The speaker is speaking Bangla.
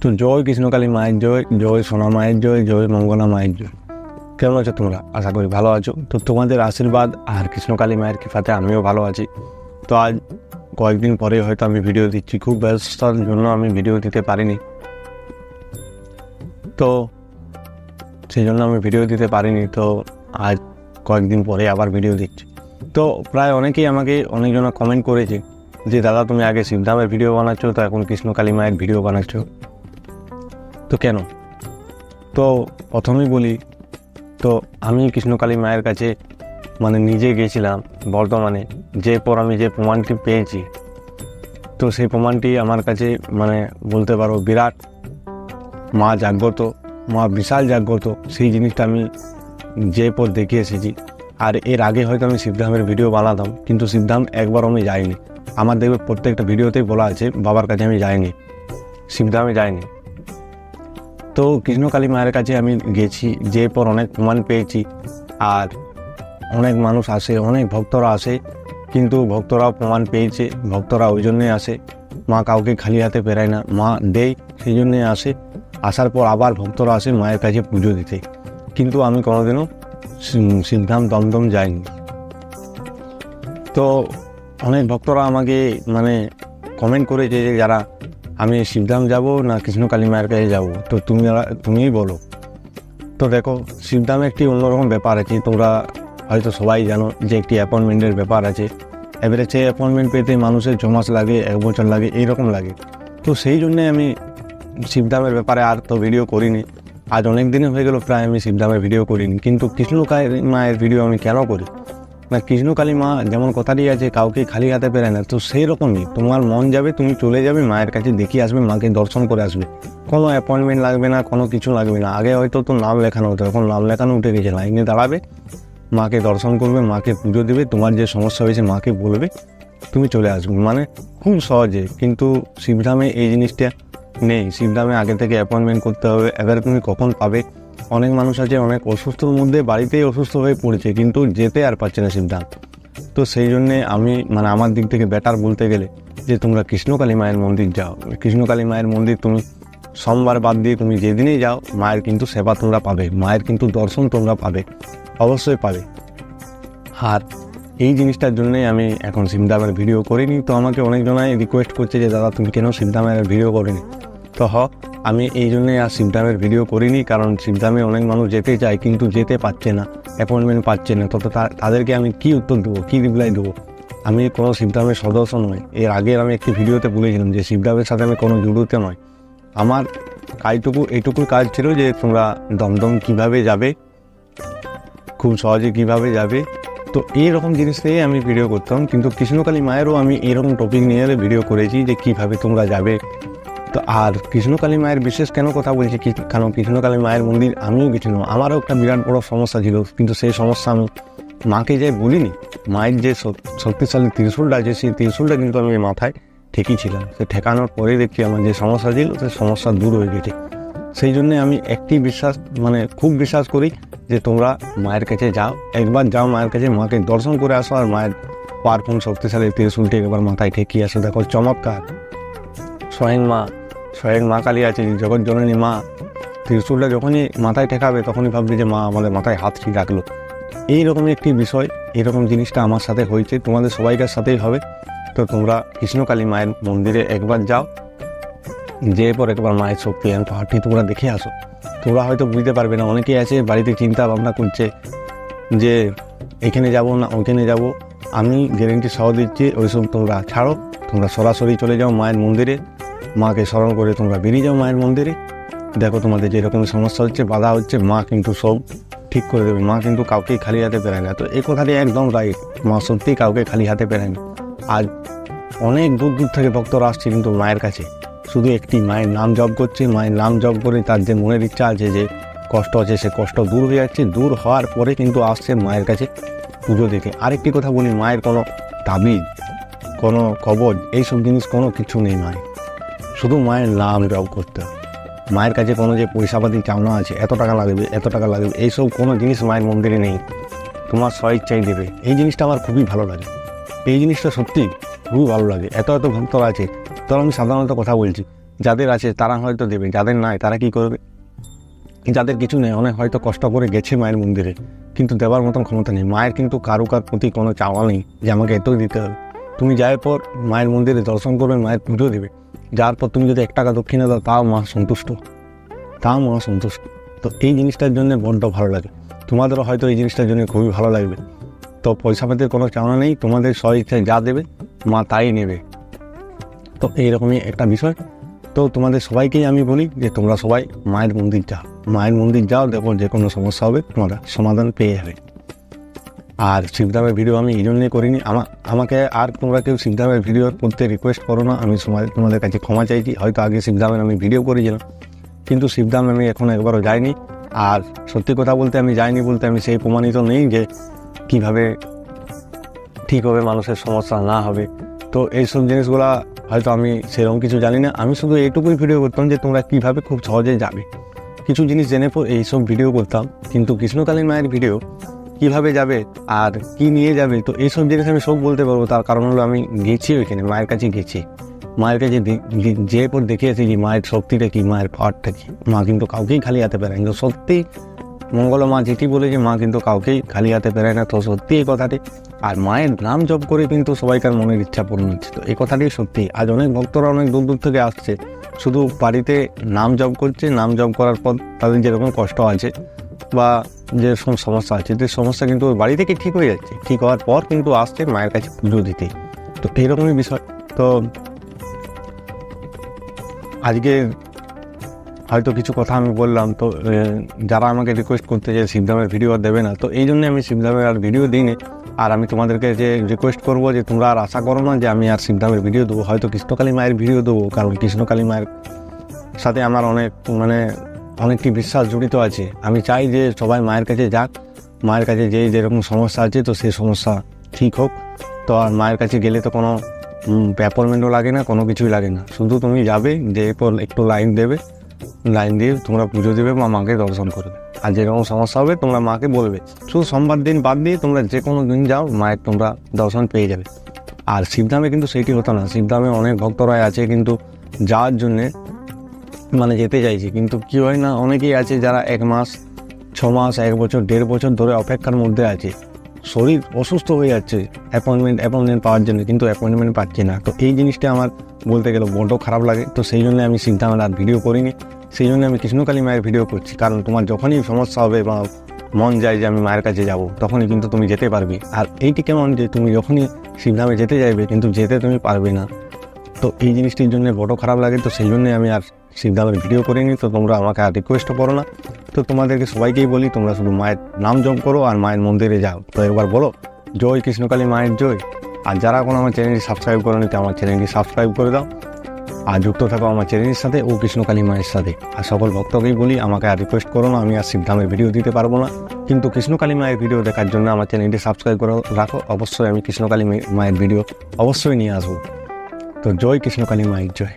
তো জয় কৃষ্ণকালী মায়ের জয় জয় সোনা মায়ের জয় জয় মঙ্গলা মায়ের জয় কেমন আছো তোমরা আশা করি ভালো আছো তো তোমাদের আশীর্বাদ আর কৃষ্ণকালী মায়ের কৃপাতে আমিও ভালো আছি তো আজ কয়েকদিন পরে হয়তো আমি ভিডিও দিচ্ছি খুব ব্যস্ততার জন্য আমি ভিডিও দিতে পারিনি তো সেই জন্য আমি ভিডিও দিতে পারিনি তো আজ কয়েকদিন পরে আবার ভিডিও দিচ্ছি তো প্রায় অনেকেই আমাকে অনেকজন কমেন্ট করেছে যে দাদা তুমি আগে শিবধামের ভিডিও বানাচ্ছো তো এখন কৃষ্ণকালী মায়ের ভিডিও বানাচ্ছো তো কেন? তো প্রথমেই বলি, তো আমি কৃষ্ণকালী মায়ের কাছে মানে নিজে গিয়েছিলাম বর্তমানে যে পর আমি যে প্রমাণটি পেয়েছি। তো সেই প্রমাণটি আমার কাছে মানে বলতে পারো বিরাট, মা জাগ্রত, মা বিশাল জাগ্রত, সেই জিনিসটা আমি যে পর দেখে এসেছি। আর এর আগে হয়তো আমি শিবধামের ভিডিও বানাতাম, কিন্তু শিবধাম একবার আমি যাইনি আমার দেখবে প্রত্যেকটা ভিডিওতেই বলা আছে, বাবার কাছে আমি যাইনি শিবধামে যাইনি তো কৃষ্ণকালী মায়ের কাছে আমি গেছি, যে পর অনেক প্রমাণ পেয়েছি। আর অনেক মানুষ আসে, অনেক ভক্তরা আসে, কিন্তু ভক্তরাও প্রমাণ পেয়েছে, ভক্তরা ওই জন্যে আসে। মা কাউকে খালি হাতে পেরায় না, মা দেয়, সেই জন্যে আসে। আসার পর আবার ভক্তরা আসে মায়ের কাছে পুজো দিতে। কিন্তু আমি কোনোদিনও সিদ্ধাম দমদম যাইনি। তো অনেক ভক্তরা আমাকে মানে কমেন্ট করেছে যে যারা আমি শিবধাম যাব না কৃষ্ণকালী মায়ের কাছে যাব? তো তুমি তুমিই বলো। তো দেখো, শিবধামে একটি অন্যরকম ব্যাপার আছে, তোমরা হয়তো সবাই জানো যে একটি অ্যাপয়েন্টমেন্টের ব্যাপার আছে। এবারে সেই অ্যাপয়েন্টমেন্ট পেতে মানুষের ছমাস লাগে, এক বছর লাগে, এইরকম লাগে। তো সেই জন্যে আমি শিবধামের ব্যাপারে আর তো ভিডিও করিনি। আজ অনেক দিনে হয়ে গেল, প্রায় আমি শিবধামের ভিডিও করিনি। কিন্তু কৃষ্ণকালী মায়ের ভিডিও আমি কেন করি? না কৃষ্ণকালী মা যেমন কথাটি আছে, কাউকে খালি হাতে পেরে না, তো সেই রকমই তোমার মন যাবে, তুমি চলে যাবে, মায়ের কাছে দেখে আসবে, মাকে দর্শন করে আসবে। কোনো অ্যাপয়েন্টমেন্ট লাগবে না, কোনো কিছু লাগবে না। আগে হয়তো তো নাম লেখানো হতো, এখন নাম লেখানো উঠে গেছে, লাইনে দাঁড়াবে। মাকে দর্শন করবে, মাকে পুজো দেবে, তোমার যে সমস্যা হয়েছে, মাকে বলবে, তুমি চলে আসবে। মানে খুব সহজে, কিন্তু শিবধামে এই জিনিসটা নেই। শিবধামে আগে থেকে অ্যাপয়েন্টমেন্ট করতে হবে, এবার তুমি কখন পাবে? অনেক মানুষ আছে, অনেক অসুস্থর মধ্যে বাড়িতেই অসুস্থ হয়ে পড়েছে, কিন্তু যেতে আর পারছে না শিবধাম তো সেই জন্যে আমি মানে আমার দিক থেকে বেটার বলতে গেলে যে, তোমরা কৃষ্ণকালী মায়ের মন্দির যাও। কৃষ্ণকালী মায়ের মন্দির তুমি সোমবার বাদ দিয়ে তুমি যেদিনেই যাও, মায়ের কিন্তু সেবা তোমরা পাবে, মায়ের কিন্তু দর্শন তোমরা পাবে, অবশ্যই পাবে। আর এই জিনিসটার জন্যই আমি এখন সিমদামের ভিডিও করিনি। তো আমাকে অনেকজনাই রিকোয়েস্ট করছে যে, দাদা, তুমি কেন সিমদামের ভিডিও করিনি? তো হ আমি এই জন্যই আর সিমদামের ভিডিও করিনি, কারণ সিমদামে অনেক মানুষ যেতে চায়, কিন্তু যেতে পারছে না অ্যাপয়েন্টমেন্ট পাচ্ছে না। তো তো, তা- তাদেরকে আমি কি উত্তর দেবো, কী রিপ্লাই দেবো? আমি কোনো সিমদামের সদস্য নয় এর আগে আমি একটি ভিডিওতে বলেছিলাম যে সিমদামের সাথে আমি কোনো জুড়তে নয় আমার কাজটুকু এইটুকুই কাজ ছিল যে তোমরা দমদম কীভাবে যাবে, খুব সহজে কীভাবে যাবে। তো এইরকম জিনিস নিয়ে আমি ভিডিও করতাম, কিন্তু কৃষ্ণকালী মায়েরও আমি এরকম টপিক নিয়ে ভিডিও করেছি যে কীভাবে তোমরা যাবে তো আর কৃষ্ণকালী মায়ের বিশেষ কেন কথা বলছি? কারণ কৃষ্ণকালী মায়ের মন্দির আমিও গেছিলাম আমারও একটা বিরাট বড় সমস্যা ছিল। কিন্তু সেই সমস্যা আমি মাকে যাই বলিনি, মায়ের যে শক্তিশালী ত্রিশূলটা আছে, সেই ত্রিশূলটা কিন্তু আমি মাথায় ঠেকিয়েছিলাম সে ঠেকানোর পরে দেখছি আমার যে সমস্যা ছিল, সে সমস্যা দূর হয়ে গেছে। সেই জন্যে আমি একটি বিশ্বাস মানে খুব বিশ্বাস করি যে তোমরা মায়ের কাছে যাও, একবার যাও মায়ের কাছে, মাকে দর্শন করে আসো আর মায়ের পারফুন শক্তিশালী ত্রিশূলটি একবার মাথায় ঠেকিয়ে আসো। দেখো, চমৎকার। স্বয়ং মা স্বয়ং মা কালী আছে জগৎ জননী মা ত্রিশূলটা যখনই মাথায় ঠেকাবে, তখনই ভাববে যে মা আমাদের মাথায় হাত ঠিক রাখল। এইরকমই একটি বিষয়, এরকম জিনিসটা আমার সাথে হয়েছে, তোমাদের সবাইকার সাথেই হবে। তো তোমরা কৃষ্ণকালী মায়ের মন্দিরে একবার যাও যে পর একবার মায়ের শক্তি আর পাহাড়টি তোমরা দেখে আসো। তোমরা হয়তো বুঝতে পারবে না, অনেকেই আছে বাড়িতে চিন্তা ভাবনা করছে যে এখানে যাব না ওখানে যাব। আমি গ্যারেন্টি সহ দিচ্ছি, ওইসব তোমরা ছাড়ো, তোমরা সরাসরি চলে যাও মায়ের মন্দিরে। মাকে স্মরণ করে তোমরা বেরিয়ে যাও মায়ের মন্দিরে। দেখো তোমাদের যেরকম সমস্যা হচ্ছে, বাধা হচ্ছে, মা কিন্তু সব ঠিক করে দেবে। মা কিন্তু কাউকেই খালি হাতে পেরায় না। তো এই কথাটি একদম রাইট মা সত্যি কাউকে খালি হাতে পেরায় না আজ অনেক দূর দূর থেকে ভক্তরা আসছে কিন্তু মায়ের কাছে। শুধু একটি মায়ের নাম জপ করছে, মায়ের নাম জপ করে তার যে মনের ইচ্ছা আছে, যে কষ্ট আছে, সে কষ্ট দূর হয়ে যাচ্ছে। দূর হওয়ার পরে কিন্তু আসছে মায়ের কাছে পুজো দেখে। আরেকটি কথা বলি, মায়ের কোনো তাবিজ, কোনো কবজ, এইসব জিনিস কোনো কিছু নেই মায়ের। শুধু মায়ের নাম জপ করতে হবে। মায়ের কাছে কোনো যে পয়সাপাতি চাওনা আছে, এত টাকা লাগবে, এত টাকা লাগবে, এইসব কোনো জিনিস মায়ের মন্দিরে নেই। তোমার স্ব ইচ্ছাই দেবে। এই জিনিসটা আমার খুবই ভালো লাগে। এই জিনিসটা সত্যি খুবই ভালো লাগে। এত এত ভক্তরা আছে তো আমি সাধারণত কথা বলছি, যাদের আছে তারা হয়তো দেবে, যাদের নাই তারা কি করবে? যাদের কিছু নেই, অনেক হয়তো কষ্ট করে গেছে মায়ের মন্দিরে, কিন্তু দেওয়ার মতন ক্ষমতা নেই। মায়ের কিন্তু কারও কার প্রতি কোনো চাওয়া নেই যে আমাকে এতই দিতে হবে। তুমি যাওয়ার পর মায়ের মন্দিরে দর্শন করবে, মায়ের পুজো দেবে। যাওয়ার পর তুমি যদি এক টাকা দক্ষিণে দাও, তাও মা সন্তুষ্ট। তাও মা সন্তুষ্ট। তো এই জিনিসটার জন্য বড্ড ভালো লাগে। তোমাদেরও হয়তো এই জিনিসটার জন্য খুবই ভালো লাগবে। তো পয়সা পাতির কোনো চাওয়া নেই, তোমাদের স্ব ইচ্ছায় যা দেবে, মা তাই নেবে। তো এইরকমই একটা বিষয়। তো তোমাদের সবাইকেই আমি বলি যে তোমরা সবাই মায়ের মন্দির যাও। মায়ের মন্দির যাও, দেখো যে কোনো সমস্যা হবে, তোমরা সমাধান পেয়ে যাবে। আর শিবধামের ভিডিও আমি এই জন্যই করিনি। আমা, আমাকে আর তোমরা কেউ শিবধামের ভিডিও করতে রিকোয়েস্ট করো না। আমি তোমাদের কাছে ক্ষমা চাইছি। হয়তো আগে শিবধামের আমি ভিডিও করেছিলাম। কিন্তু শিবধাম আমি এখন একবারও যাইনি। আর সত্যি কথা বলতে আমি যাইনি বলতে আমি সেই প্রমাণিত নেই যে কীভাবে ঠিক হবে, মানুষের সমস্যা না হবে। তো এইসব জিনিসগুলা হয়তো আমি সেরকম কিছু জানি না। আমি শুধু এইটুকুই ভিডিও করতাম যে তোমরা কীভাবে খুব সহজে যাবে। কিছু জিনিস জেনে এইসব ভিডিও করতাম। কিন্তু কৃষ্ণকালীন মায়ের ভিডিও কীভাবে যাবে আর কি নিয়ে যাবে? তো এইসব জিনিস আমি সব বলতে পারব। তার কারণ হলো আমি গেছি ওইখানে, মায়ের কাছে গেছি। মায়ের কাছে যে পর দেখে এসেছি মায়ের শক্তিটা কি, মায়ের পাওয়ারটা কি। মা কিন্তু কাউকেই খালি হাতে পারে কিন্তু সত্যি মঙ্গল মা যেটি বলে যে মা কিন্তু কাউকেই খালি হাতে পেরায় না, তো সত্যি এই কথাটি। আর মায়ের নাম জপ করে কিন্তু সবাইকার মনের ইচ্ছা পূর্ণ হচ্ছে। তো এই কথাটি সত্যি। আজ অনেক ভক্তরা অনেক দূর দূর থেকে আসছে। শুধু বাড়িতে নাম জপ করছে, নাম জপ করার পর তাদের যেরকম কষ্ট আছে বা যে সমস্যা আছে, যে সমস্যা কিন্তু বাড়ি থেকে ঠিক হয়ে যাচ্ছে। ঠিক হওয়ার পর কিন্তু আসছে মায়ের কাছে পুজো দিতে। তো এইরকমই বিষয়। তো আজকে হয়তো কিছু কথা আমি বললাম, তো যারা আমাকে রিকোয়েস্ট করতে যে শিবধামের ভিডিও দেবে না, তো এই জন্য আমি শিবধামের আর ভিডিও দিইনি। আর আমি তোমাদেরকে যে রিকোয়েস্ট করব যে তোমরা আর আশা করো না যে আমি আর শিবধামের ভিডিও দেবো। হয়তো কৃষ্ণকালী মায়ের ভিডিও দেবো, কারণ কৃষ্ণকালী মায়ের সাথে আমার অনেক মানে অনেকটি বিশ্বাস জড়িত আছে। আমি চাই যে সবাই মায়ের কাছে যাক, মায়ের কাছে যে যেরকম সমস্যা আছে তো সেই সমস্যা ঠিক হোক। তো আর মায়ের কাছে গেলে তো কোনো অ্যাপয়েন্টমেন্টও লাগে না, কোনো কিছুই লাগে না। শুধু তুমি যাবে, যে এরপর একটু লাইন দেবে। লাইন দিয়ে তোমরা পুজো দেবে বা মাকে দর্শন করবে। আর যেরকম সমস্যা হবে, তোমরা মাকে বলবে। শুধু সোমবার দিন বাদ দিয়ে তোমরা যে কোনো দিন যাও, মায়ের তোমরা দর্শন পেয়ে যাবে। আর শিবধামে কিন্তু সেইটি হতো না। শিবধামে অনেক ভক্তরাই আছে কিন্তু যাওয়ার জন্যে মানে যেতে চাইছি। কিন্তু কি হয় না, অনেকেই আছে যারা এক মাস, ছ মাস, এক বছর, দেড় বছর ধরে অপেক্ষার মধ্যে আছে। শরীর অসুস্থ হয়ে যাচ্ছে অ্যাপয়েন্টমেন্ট অ্যাপয়েন্টমেন্ট পাওয়ার জন্য, কিন্তু অ্যাপয়েন্টমেন্ট পাচ্ছি না। তো এই জিনিসটা আমার বলতে গেলে বড্ড খারাপ লাগে। তো সেই জন্য আমি সিদ্ধান্ত আর ভিডিও করিনি। সেই জন্য আমি কৃষ্ণকালী মায়ের ভিডিও করছি। কারণ তোমার যখনই সমস্যা হবে বা মন যায় যে আমি মায়ের কাছে যাব, তখনই কিন্তু তুমি যেতে পারবে। আর এইটি কেমন যে তুমি যখনই শিবধামে যেতে চাইবে, কিন্তু যেতে তুমি পারবে না। তো এই জিনিসটির জন্য বড় খারাপ লাগে। তো সেই জন্যই আমি আর সিদ্ধান্তের ভিডিও করিনি তো তোমরা আমাকে আর রিকোয়েস্টও করো না। তো তোমাদেরকে সবাইকেই বলি, তোমরা শুধু মায়ের নাম জপ করো আর মায়ের মন্দিরে যাও। তো একবার বলো, জয় কৃষ্ণকালী মায়ের জয়। আর যারা কোনো আমার চ্যানেলটি সাবস্ক্রাইব করো তো আমার চ্যানেলটি সাবস্ক্রাইব করে দাও। আর যুক্ত থাকো আমার চ্যানেলের সাথে, ও কৃষ্ণকালী মায়ের সাথে। আর সকল ভক্তকেই বলি, আমাকে আর রিকোয়েস্ট করো না, আমি আর সিদ্ধান্তের ভিডিও দিতে পারব না। কিন্তু কৃষ্ণকালী মায়ের ভিডিও দেখার জন্য আমার চ্যানেলটি সাবস্ক্রাইব করে রাখো। অবশ্যই আমি কৃষ্ণকালী মায়ের ভিডিও অবশ্যই নিয়ে আসব। তো জয় কৃষ্ণকালী মায়ের জয়।